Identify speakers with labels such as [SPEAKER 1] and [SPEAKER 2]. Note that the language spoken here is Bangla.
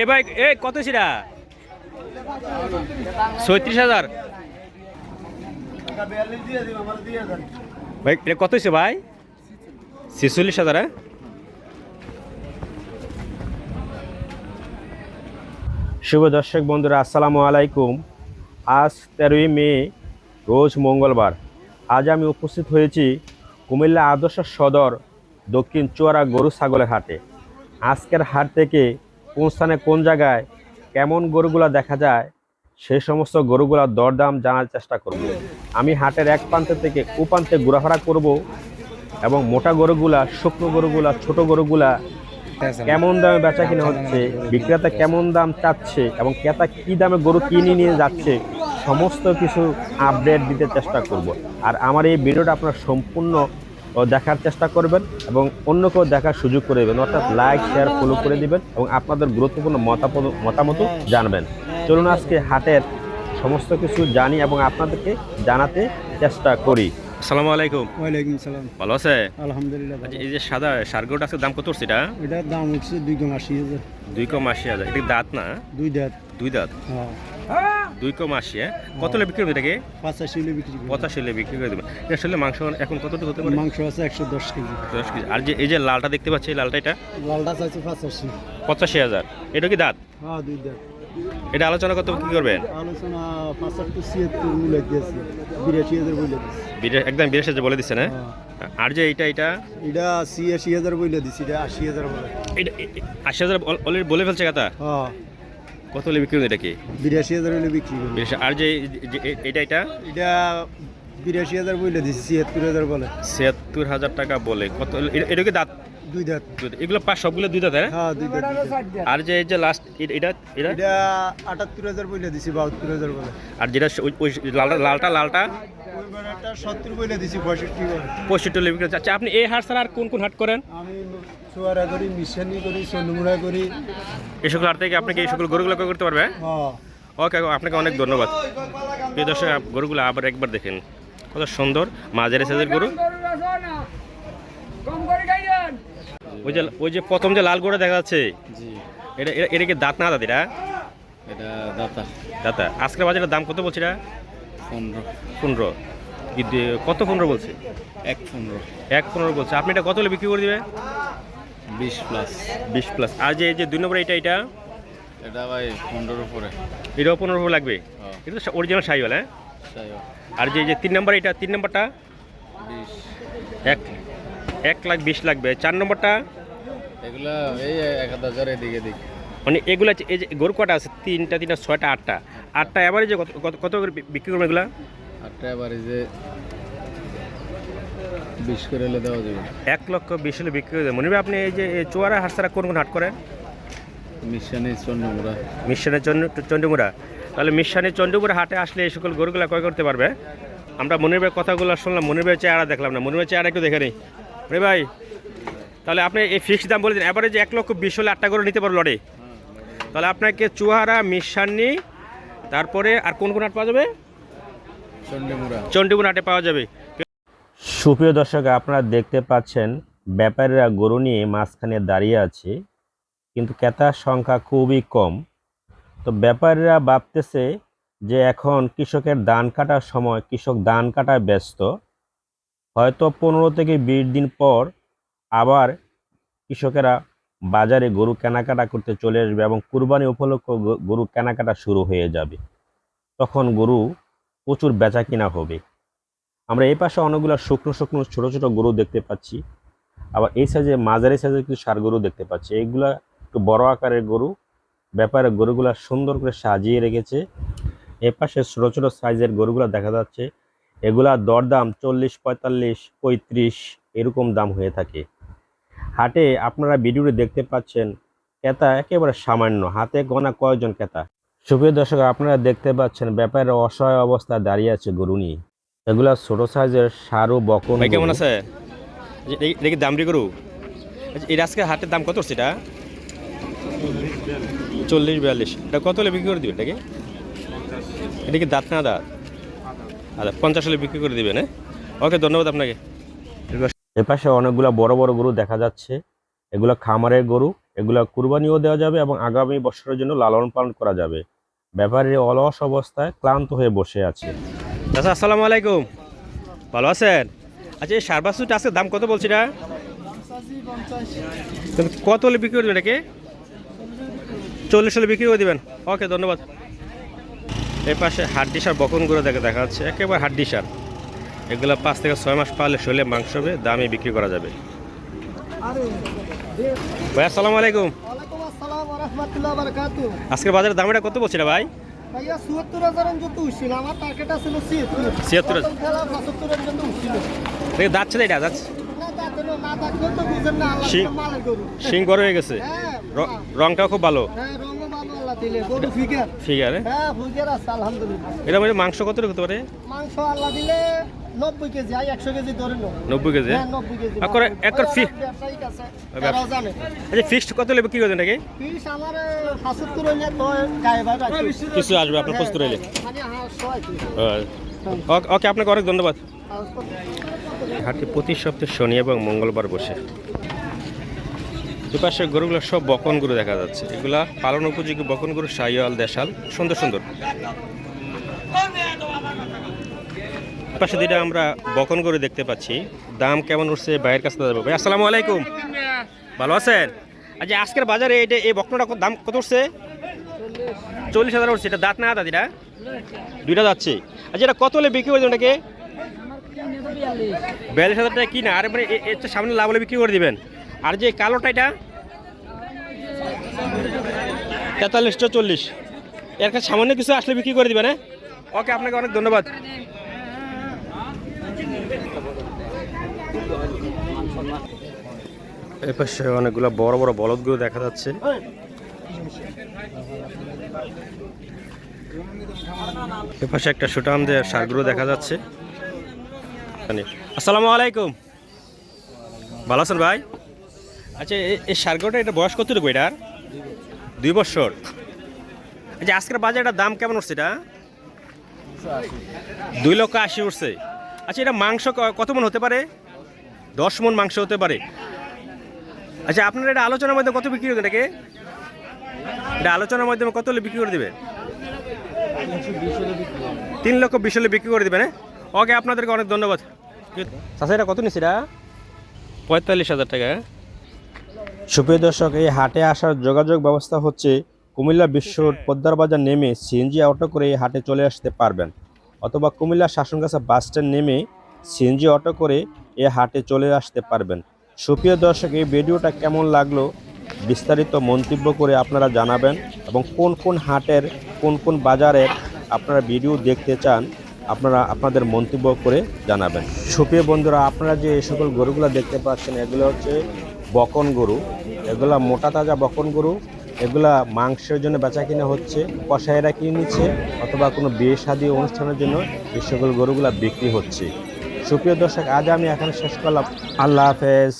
[SPEAKER 1] এ ভাই, এ, কত সেটা? ছত্রিশ হাজার। ভাই কত হয়েছে ভাই? ছেচল্লিশ হাজার হ্যাঁ? শুভ দর্শক বন্ধুরা, আসসালামু আলাইকুম। আজ তেরোই মে, রোজ মঙ্গলবার। আজ আমি উপস্থিত হয়েছি কুমিল্লা আদর্শ সদর দক্ষিণ চুয়ারা গরু ছাগলের হাটে। আজকের হাট থেকে কোন স্থানে কোন জায়গায় কেমন গরুগুলা দেখা যায় সেই সমস্ত গরুগুলার দরদাম জানার চেষ্টা করব। আমি হাটের এক প্রান্ত থেকে উপান্তে ঘোরাফেরা করব এবং মোটা গরুগুলা শুকনো গরুগুলা ছোট গরুগুলা কেমন দামে বেচা কিনা হচ্ছে বিক্রেতা কেমন দাম চাচ্ছে এবং ক্রেতা কি দামে গরু কিনে নিয়ে যাচ্ছে সমস্ত কিছু আপডেট দিতে চেষ্টা করব। আর আমার এই ভিডিওটা আপনার সম্পূর্ণ দেখার চেষ্টা করবেন এবং অন্য কেউ দেখার সুযোগ করে দেবেন। অর্থাৎ লাইক শেয়ার ফলো করে দিবেন এবং আপনাদের গুরুত্বপূর্ণ মতামত মতামত জানবেন। চলুন আজকে হাটের সমস্ত কিছু জানি এবং আপনাদেরকে জানাতে চেষ্টা করি। আসসালামু আলাইকুম।
[SPEAKER 2] ওয়ালাইকুম সালাম।
[SPEAKER 1] ভালো আছে?
[SPEAKER 2] আলহামদুলিল্লাহ ভালো।
[SPEAKER 1] এই যে সাদা সারগোটা আজকে দাম কত হচ্ছে এটা?
[SPEAKER 2] এটার দাম হচ্ছে দুই কম আশি হাজার।
[SPEAKER 1] দুই কম আশি হাজার। এটা দাঁত না?
[SPEAKER 2] দুই দাঁত।
[SPEAKER 1] দুই দাঁত?
[SPEAKER 2] হ্যাঁ।
[SPEAKER 1] দুই কম আশি হ্যাঁ? কত হলে বিক্রি করবে এটাকে?
[SPEAKER 2] পাঁচাশি হলে বিক্রি
[SPEAKER 1] পঁচাশি হলে বিক্রি করে দেবে এটা আসলে মাংস এখন কতটুকু হতে পারে?
[SPEAKER 2] মাংস আছে একশো দশ কেজি।
[SPEAKER 1] দশ কেজি। আর যে এই যে লালটা দেখতে পাচ্ছি লালটা এটা?
[SPEAKER 2] লালটা চাইছে পাঁচাশি।
[SPEAKER 1] পঁচাশি হাজার। এটা কি দাঁত?
[SPEAKER 2] হ্যাঁ দুই দাঁত।
[SPEAKER 1] এটা আলোচনা কত কি করবেন?
[SPEAKER 2] আলোচনা পাঁচাত্তর ছিয়াত্তর মূল্য দিয়েছি। বিরাশি হাজার বইলে দিছি
[SPEAKER 1] একদম বিরাশি হাজার বলে দিচ্ছেন হ্যাঁ
[SPEAKER 2] হ্যাঁ।
[SPEAKER 1] আর যে এটা এটা
[SPEAKER 2] এটা ছিয়াশি হাজার বইলে দিছি এটা আশি হাজার বলে।
[SPEAKER 1] এটা আশি হাজার অলরেডি বলে ফেলছে কথা?
[SPEAKER 2] হ্যাঁ।
[SPEAKER 1] কত হলে বিক্রি এটা কি
[SPEAKER 2] বিরাশি হাজার হলে বিক্রি করি
[SPEAKER 1] আর যে যে এটা এটা?
[SPEAKER 2] এটা বিরাশি হাজার বইলে দিছি ছিয়াত্তর হাজার বলে।
[SPEAKER 1] ছিয়াত্তর হাজার টাকা বলে। কত এ- এটা কি দাঁত
[SPEAKER 2] দুই দাঁত।
[SPEAKER 1] এগুলো পাঁচ সবগুলো দুই দাঁত হ্যাঁ?
[SPEAKER 2] হ্যাঁ দুই দাঁত
[SPEAKER 1] আর যে এই যে লাস্ট এটা এটা?
[SPEAKER 2] এটা আটাত্তর হাজার বইলে দিছি বাহাত্তর হাজার বলে।
[SPEAKER 1] আর যেটা ওই- লালটা লালটা লালটা?
[SPEAKER 2] সত্তর বইলে দিছি পঁয়ষট্টি
[SPEAKER 1] পঁয়ষট্টি বিক্রি আচ্ছা আপনি এই হাট ছাড়া আর কোন কোন হাট করেন?
[SPEAKER 2] আমি করি মিশানি করি সোনুমুড়া করি।
[SPEAKER 1] এই হাট থেকে আপনি কি এই সকল গরুগুলো করতে পারবে?
[SPEAKER 2] হ্যাঁ।
[SPEAKER 1] ওকে আপনাকে অনেক ধন্যবাদ। প্রিয় দর্শক গরুগুলো আবার একবার দেখেন। কত সুন্দর মাঝারি সাইজের গরু। ওই যে ওই যে প্রথম যে লাল গরু দেখা যাচ্ছে
[SPEAKER 2] জি।
[SPEAKER 1] এটা এটা- কি দাঁত না দাঁত এটা?
[SPEAKER 2] এটা দাতা।
[SPEAKER 1] দাঁতা। আজকের বাজারের দাম কত বলছি এটা?
[SPEAKER 2] পনেরো।
[SPEAKER 1] পনেরো। কত পনেরো বলছে?
[SPEAKER 2] এক পনেরো।
[SPEAKER 1] এক পনেরো বলছে। আপনি এটা কত হলে বিক্রি করে দিবে?
[SPEAKER 2] বিশ প্লাস।
[SPEAKER 1] বিশ প্লাস। আর যে এই যে দুই নম্বর এটা এটা?
[SPEAKER 2] এটা ভাই পনেরোর উপরে।
[SPEAKER 1] এটাও পনেরো লাগবে?
[SPEAKER 2] হ্যাঁ।
[SPEAKER 1] এটা তো অরিজিনাল সাইওয়াল হ্যাঁ? আর যে এই যে তিন নম্বর এটা তিন নম্বরটা?
[SPEAKER 2] বিশ।
[SPEAKER 1] এক। এক লাখ বিশ লাগবে। চার নম্বরটা?
[SPEAKER 2] এগুলা এই এক হাজার এদিকে এদিক।
[SPEAKER 1] মানে এগুলো এই যে গরু কটা আছে? তিনটা তিনটা ছয়টা আটটা। আটটা এবারে যে কত কত- করে বিক্রি করবে এগুলা?
[SPEAKER 2] আটটা এবার যে বিশ করে এলে দেওয়া যাবে।
[SPEAKER 1] এক লক্ষ বিশ হলে বিক্রি করে দেবে মনে হবে আপনি এই যে চুয়ারা হাট ছাড়া কোন কোন হাট করেন?
[SPEAKER 2] মিশানের চন্দ্রমুড়া
[SPEAKER 1] মিশনের চন্ড চন্ডীমুড়া। তাহলে মিশনের চন্ডীমুড়া হাটে আসলে এই সকল গরুগুলা ক্রয় করতে পারবে। আমরা মনির ভাই কথাগুলো শুনলাম মনির ভাই চেহারা দেখলাম না। মনির ভাই চেহারা একটু দেখে নেই। রে ভাই তাহলে আপনি এই ফিক্সড দাম বলে দিন। এবারে যে এক লক্ষ বিশ হলে আটটা করে নিতে পারো লড়ে। তাহলে আপনাকে চুয়ারা মিশানি তারপরে আর কোন কোন হাট পাওয়া যাবে? চণ্ডীপুর হাটে পাওয়া যাবে। সুপ্রিয় দর্শক আপনারা দেখতে পাচ্ছেন ব্যাপারীরা গরু নিয়ে মাঝখানে দাঁড়িয়ে আছে কিন্তু ক্রেতার সংখ্যা খুবই কম। তো ব্যাপারীরা ভাবতেছে যে এখন কৃষকের ধান কাটার সময় কৃষক ধান কাটায় ব্যস্ত। হয়তো পনেরো থেকে বিশ দিন পর আবার কৃষকেরা বাজারে গরু কেনাকাটা করতে চলে আসবে এবং কুরবানি উপলক্ষ গরু কেনাকাটা শুরু হয়ে যাবে। তখন গরু প্রচুর বেচা কিনা হবে। আমরা এই পাশে অনেকগুলো শুকনো শুকনো ছোট ছোট গরু দেখতে পাচ্ছি। আবার এই সাইজে মাঝারি সাইজের কিছু সার গরু দেখতে পাচ্ছি। এইগুলা একটু বড় আকারের গরু। ব্যাপারে গরুগুলা সুন্দর করে সাজিয়ে রেখেছে। এ পাশে ছোট ছোট সাইজের গরুগুলা দেখা যাচ্ছে। এগুলা দরদাম চল্লিশ পঁয়তাল্লিশ পঁয়ত্রিশ এরকম দাম হয়ে থাকে। হাটে আপনারা ভিডিওটি দেখতে পাচ্ছেন ক্রেতা একেবারে সামান্য হাতে গোনা কয়জন ক্রেতা? সুপ্রিয় দর্শক আপনারা দেখতে পাচ্ছেন ব্যাপারে অসহায় অবস্থায় দাঁড়িয়ে আছে গরু নিয়ে। এগুলা ছোট সাইজের সারু বকন
[SPEAKER 3] ভাই কেমন আছে? কি দামরি গরু। আচ্ছা, এই আজকে হাটের দাম কত এটা? চল্লিশ বিয়াল্লিশ। এটা কত হলে বিক্রি করে দিবেন এটাকে? এটা কি দাঁত না দাঁত? আচ্ছা পঞ্চাশ হলে বিক্রি করে দিবেন হ্যাঁ? ওকে ধন্যবাদ আপনাকে।
[SPEAKER 1] এপাশে অনেকগুলা বড় বড় গরু দেখা যাচ্ছে। এগুলো খামারের গরু এগুলো কুরবানিও দেওয়া যাবে এবং আগামী বছরের জন্য লালন পালন করা যাবে। ব্যাপারী অলস অবস্থায় ক্লান্ত হয়ে বসে আছে।
[SPEAKER 3] দাদা আসসালামু আলাইকুম। ভালো আছেন? আচ্ছা এই সার বাছুরটা আজকে দাম কত বলছি না কত হলে বিক্রি করে দেবেন এটাকে চল্লিশ হলে বিক্রি করে দেবেন। ওকে ধন্যবাদ। এর পাশে হাড্ডি সার বকন করে দেখে দেখা যাচ্ছে একেবারে হাড্ডি সার এগুলো পাঁচ থেকে ছয় মাস পালে শরীরে মাংস হবে দামে বিক্রি করা যাবে। ভাই আসসালামু আলাইকুম। আজকের বাজারের দাম এটা কত বলছি না ভাই?
[SPEAKER 2] ভাইয়া 74000 এর জন্য উঠছিল আমার টার্গেট ছিল 76
[SPEAKER 3] 76
[SPEAKER 2] প্রথম খেলা 75 এর জন্য উঠছিল।
[SPEAKER 3] দেখি যাচ্ছে এটা যাচ্ছে।
[SPEAKER 2] না দাঁতে না দাঁতে তো বুঝেন না আল্লাহ
[SPEAKER 3] শি-
[SPEAKER 2] তো মালের গরু।
[SPEAKER 3] শিং বড় হয়ে গেছে।
[SPEAKER 2] হ্যাঁ
[SPEAKER 3] র- রংটাও খুব ভালো।
[SPEAKER 2] ফিগার। হ্যাঁ ফিগার আছে আলহামদুলিল্লাহ।
[SPEAKER 3] এটা মানে মাংস কত হতে পারে?
[SPEAKER 2] মাংস আল্লাহ দিলে 90 কেজি আই 100 কেজি ধরে নো
[SPEAKER 3] নব্বই কেজি?
[SPEAKER 2] হ্যাঁ 90 কেজি
[SPEAKER 3] একর একর ফি
[SPEAKER 2] ব্যবসায়িক আছে তারাও জানে।
[SPEAKER 3] আচ্ছা ফিক্সড কত লেবে কি করবেন নাকি?
[SPEAKER 2] পিস আমার 75 হইলে তো গায়ে ভাই
[SPEAKER 3] কিছু আসবে আপনার
[SPEAKER 2] মানে হ্যাঁ কি
[SPEAKER 3] ওকে- ওকে আপনাকে অনেক ধন্যবাদ। হাটটি প্রতি সপ্তাহে শনি এবং মঙ্গলবার বসে। দুপাশে গরুগুলো সব বকন গরু দেখা যাচ্ছে। এগুলা পালন উপযোগী বকন গরু সাইয়াল দেশাল সুন্দর সুন্দর। পাশে দুইটা আমরা বকন গরু দেখতে পাচ্ছি। দাম কেমন উঠছে বাইরের কাছে যাব ভাই আসসালামু আলাইকুম। ভালো আছেন? আচ্ছা আজকের বাজারে এটা এই বকনটা কত- দাম কত উঠছে? চল্লিশ হাজার উঠছে। এটা দাঁত না দাদিরা দুইটা যাচ্ছে। আচ্ছা এটা কত হলে বিক্রি করে দেবেন এটাকে বিয়াল্লিশ। হাজার টাকা কিনা। আর মানে সামনে লাভ হলে বিক্রি করে দিবেন। আর যে কালোটা এটা? তেতাল্লিশটা চল্লিশ। এর কাছে সামান্য কিছু আসলে বিক্রি করে দিবেন হ্যাঁ? ওকে আপনাকে অনেক ধন্যবাদ। এর পাশে অনেকগুলো বড় বড় বলদগুলো দেখা যাচ্ছে। এ পাশে একটা সুটাম দিয়ে সারগুলো দেখা যাচ্ছে। আসসালামু আলাইকুম। ভালো আছেন ভাই? আচ্ছা এ- এই সারগুলোটা এটা বয়স কতটুকু এটার দুই বছর। আচ্ছা আজকের বাজারটার দাম কেমন উঠছে এটা? দুই লক্ষ আশি উঠছে। আচ্ছা এটা মাংস কত মন হতে পারে? দশ মন মাংস হতে পারে। আচ্ছা আপনারা এটা আলোচনার মধ্যে কত বিক্রি করবেন এটাকে? এটা আলোচনার মাধ্যমে কত হলে বিক্রি করে দেবেন তিন লক্ষ বিশ হলে বিক্রি করে দেবেন হ্যাঁ ওকে আপনাদেরকে অনেক ধন্যবাদ। চাষা এটা কত নিচ্ছে এটা? পঁয়তাল্লিশ হাজার টাকা?
[SPEAKER 1] সুপ্রিয় দর্শক এই হাটে আসার যোগাযোগ ব্যবস্থা হচ্ছে কুমিল্লা বিশ্বর পদ্মার বাজার নেমে সিএনজি অটো করে এই হাটে চলে আসতে পারবেন। অথবা কুমিল্লা শাসনগাছা বাস স্ট্যান্ড নেমে সিএনজি অটো করে এই হাটে চলে আসতে পারবেন। সুপ্রিয় দর্শক এই ভিডিওটা কেমন লাগল বিস্তারিত মন্তব্য করে আপনারা জানাবেন এবং কোন কোন হাটের কোন কোন বাজারের আপনারা ভিডিও দেখতে চান আপনারা আপনাদের মন্তব্য করে জানাবেন। সুপ্রিয় বন্ধুরা আপনারা যে এই সকল গরুগুলো দেখতে পাচ্ছেন এগুলো হচ্ছে বকন গরু, এগুলা মোটা তাজা বকন গরু, এগুলা মাংসের জন্য বেচা কিনা হচ্ছে কষাইরা কিনে নিচ্ছে, অথবা কোনো বিয়ে শাদী অনুষ্ঠানের জন্য এই সকল গরুগুলা বিক্রি হচ্ছে। সুপ্রিয় দর্শক, আজ আমি এখানে শেষ করলাম। আল্লাহ হাফেজ।